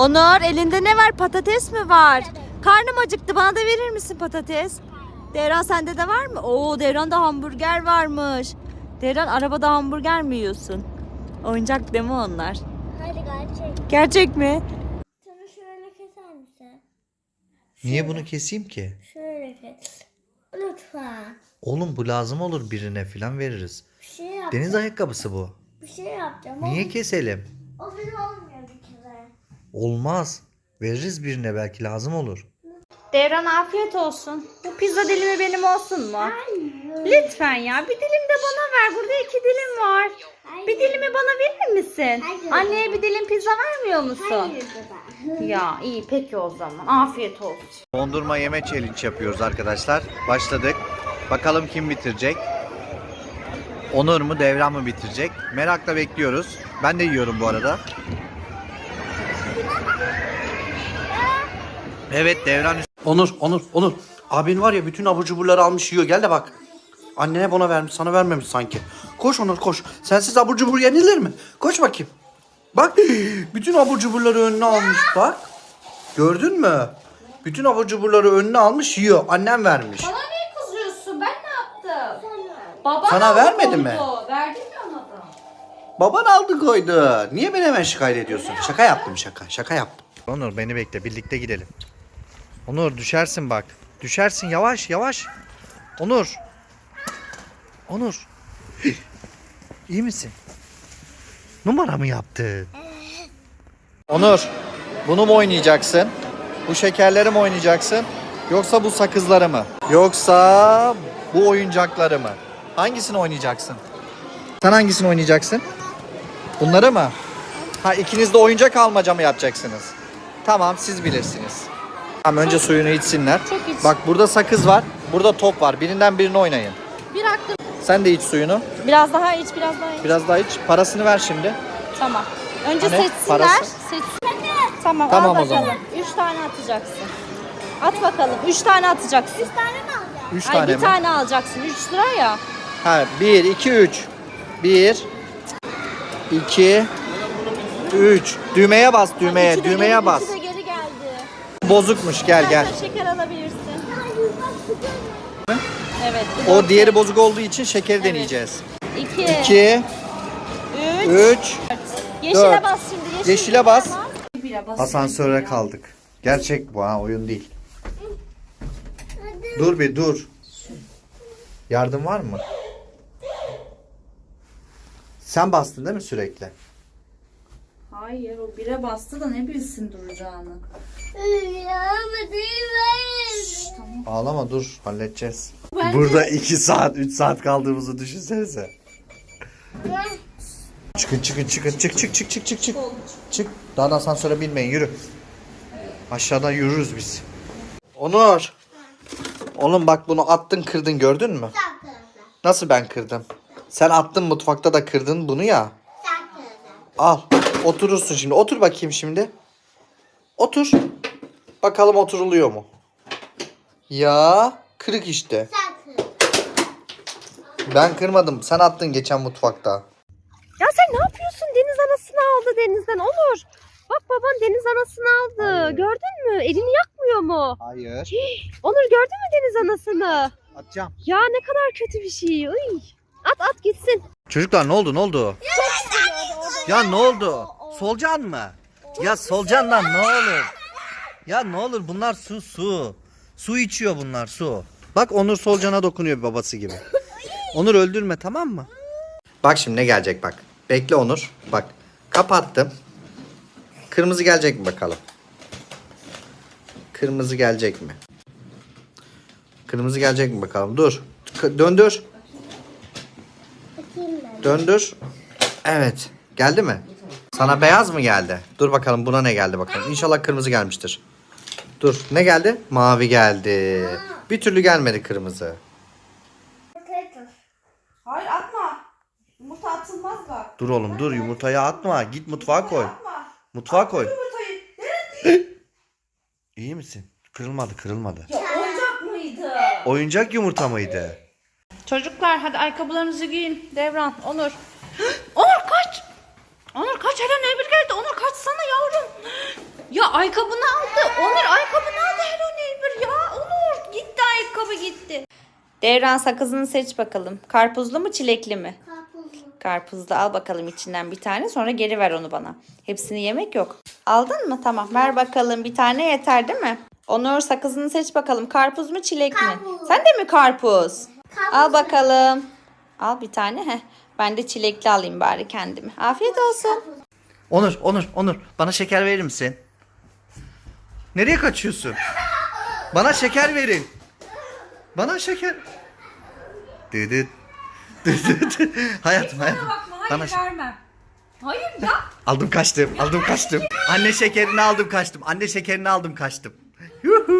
Onur elinde ne var? Patates mi var? Karnım acıktı. Bana da verir misin patates? Devran sende de var mı? Oo Devran'da hamburger varmış. Devran arabada hamburger mi yiyorsun? Oyuncak değil mi onlar? Hadi gerçek. Gerçek mi? Şunu şöyle keser misin? Niye bunu keseyim ki? Şöyle kes. Lütfen. Oğlum bu lazım olur birine falan veririz. Bir şey yap. Deniz ayakkabısı bu. Bir şey yapacağım. Niye keselim? O, o benim olmuyor bir kere. Olmaz. Veririz birine belki lazım olur. Devran afiyet olsun. Bu pizza dilimi benim olsun mu? Lütfen ya bir dilim de bana ver. Burada iki dilim var. Bir dilimi bana verir misin? Hayır. Anneye bir dilim pizza vermiyor musun? Hayır baba. Ya iyi peki o zaman. Afiyet olsun. Dondurma yeme challenge yapıyoruz arkadaşlar. Başladık. Bakalım kim bitirecek? Onur mu Devran mı bitirecek? Merakla bekliyoruz. Ben de yiyorum bu arada. Evet Devran Onur, Onur, Onur. Abin var ya bütün abur cuburları almış yiyor. Gel de bak. Annene bana vermiş, sana vermemiş sanki. Koş Onur koş. Sensiz abur cubur yenilir mi? Koş bakayım. Bak bütün abur cuburları önüne almış bak. Gördün mü? Bütün abur cuburları önüne almış yiyor. Annem vermiş. Bana niye kızıyorsun? Ben ne yaptım? Baba Sana vermedi mi? Verdim ya ona da. Baban aldı koydu. Niye beni hemen şikayet ediyorsun? Şaka yaptım şaka. Şaka yaptım. Onur beni bekle birlikte gidelim. Onur düşersin bak. Düşersin yavaş yavaş. Onur. Onur. İyi misin? Numara mı yaptın? Onur. Bunu mu oynayacaksın? Bu şekerleri mi oynayacaksın? Yoksa bu sakızları mı? Yoksa bu oyuncakları mı? Hangisini oynayacaksın? Sen hangisini oynayacaksın? Bunları mı? Ha ikiniz de oyuncak almaca mı yapacaksınız? Tamam siz bilirsiniz. Tamam önce suyunu içsinler. Çok iç. Bak burada sakız var. Burada top var. Birinden birini oynayın. Bir hakkı. Sen de iç suyunu. Biraz daha iç, biraz daha iç. Biraz daha iç. Parasını ver şimdi. Tamam. Önce Hani seçsinler. parası? Seçsin. Tamam, Tamam al o zaman. bakalım. Üç tane atacaksın. At bakalım. Üç tane atacaksın. Tane mi alacağım? Üç Ay, tane bir mi? tane alacaksın. Üç lira ya. Ha bir, iki, üç. Bir, iki, üç. Düğmeye bas düğmeye. İki de Düğmeye bas. iki de. Bozukmuş gel gel. Şeker alabilirsin. Evet. bu O dört diğeri bozuk olduğu için şekeri deneyeceğiz. İki. İki, Üç. üç. Yeşile dört. bas şimdi. Yeşil Yeşile bas. Asansöre kaldık. Gerçek bu ha oyun değil. Dur bir dur. Yardım var mı? Sen bastın değil mi sürekli? Hayır o bire bastı da ne bilsin duracağını. Ama değil mi? Ağlama dur halledeceğiz. Burada 2 saat 3 saat kaldığımızı düşünsenize. Çıkın çıkın çıkın çık çık çık çık çık çık. Çık. Daha da asansöre binmeyin yürü. Aşağıdan yürürüz biz. Onur. Oğlum bak bunu attın kırdın gördün mü? Nasıl ben kırdım? Sen attın mutfakta da kırdın bunu ya. Al. Oturursun şimdi. Otur bakayım şimdi. Otur. Bakalım oturuluyor mu? Ya kırık işte. Ben kırmadım. Sen attın geçen mutfakta. Ya sen ne yapıyorsun? Deniz anasını aldı denizden. Olur. Bak baban deniz anasını aldı. Hayır. Gördün mü? Elini yakmıyor mu? Hayır. Onur gördün mü deniz anasını? Atacağım. Ya ne kadar kötü bir şey. Uy. At at gitsin. Çocuklar ne oldu ne oldu? Ya ne oldu? Solcan mı? Ya solcandan ne olur? Ya ne olur bunlar su su. Su içiyor bunlar su. Bak Onur Solcan'a dokunuyor bir babası gibi. Onur öldürme tamam mı? Bak şimdi ne gelecek bak. Bekle Onur. Bak kapattım. Kırmızı gelecek mi bakalım? Kırmızı gelecek mi? Kırmızı gelecek mi bakalım? Dur. K- döndür. Döndür. Evet. Geldi mi? Sana beyaz mı geldi? Dur bakalım buna ne geldi bakalım. İnşallah kırmızı gelmiştir. Dur. Ne geldi? Mavi geldi. Bir türlü gelmedi kırmızı. Hayır atma. Yumurta atılmaz bak. Dur oğlum dur yumurtayı atma. Git mutfağa koy. Atma. Mutfağa koy. Yumurtayı. İyi misin? Kırılmadı kırılmadı. Ya oyuncak mıydı? Oyuncak yumurta mıydı? Çocuklar hadi ayakkabılarınızı giyin. Devran, Onur. Onur. Onur kaç Eren Emir geldi. Onur kaçsana yavrum. Ya ayakkabını aldı. Onur ayakkabını aldı Hello Neighbor ya. Onur gitti ayakkabı gitti. Devran sakızını seç bakalım. Karpuzlu mu çilekli mi? Karpuzlu. Karpuzlu al bakalım içinden bir tane sonra geri ver onu bana. Hepsini yemek yok. Aldın mı? Tamam ver bakalım bir tane yeter değil mi? Onur sakızını seç bakalım. Karpuz mu çilek mi? Karpuz. Sen de mi karpuz? Karpuz. Al bakalım. Al bir tane. Heh. Ben de çilekli alayım bari kendimi. Afiyet olsun. Onur, Onur, Onur. Bana şeker verir misin? Nereye kaçıyorsun? Bana şeker verin. Bana şeker. Düdüt. Düdüt. hayatım, hayatım. Bana şeker. vermem. Hayır ya. Aldım kaçtım, aldım kaçtım. Anne şekerini aldım kaçtım. Anne şekerini aldım kaçtım. Yuhu.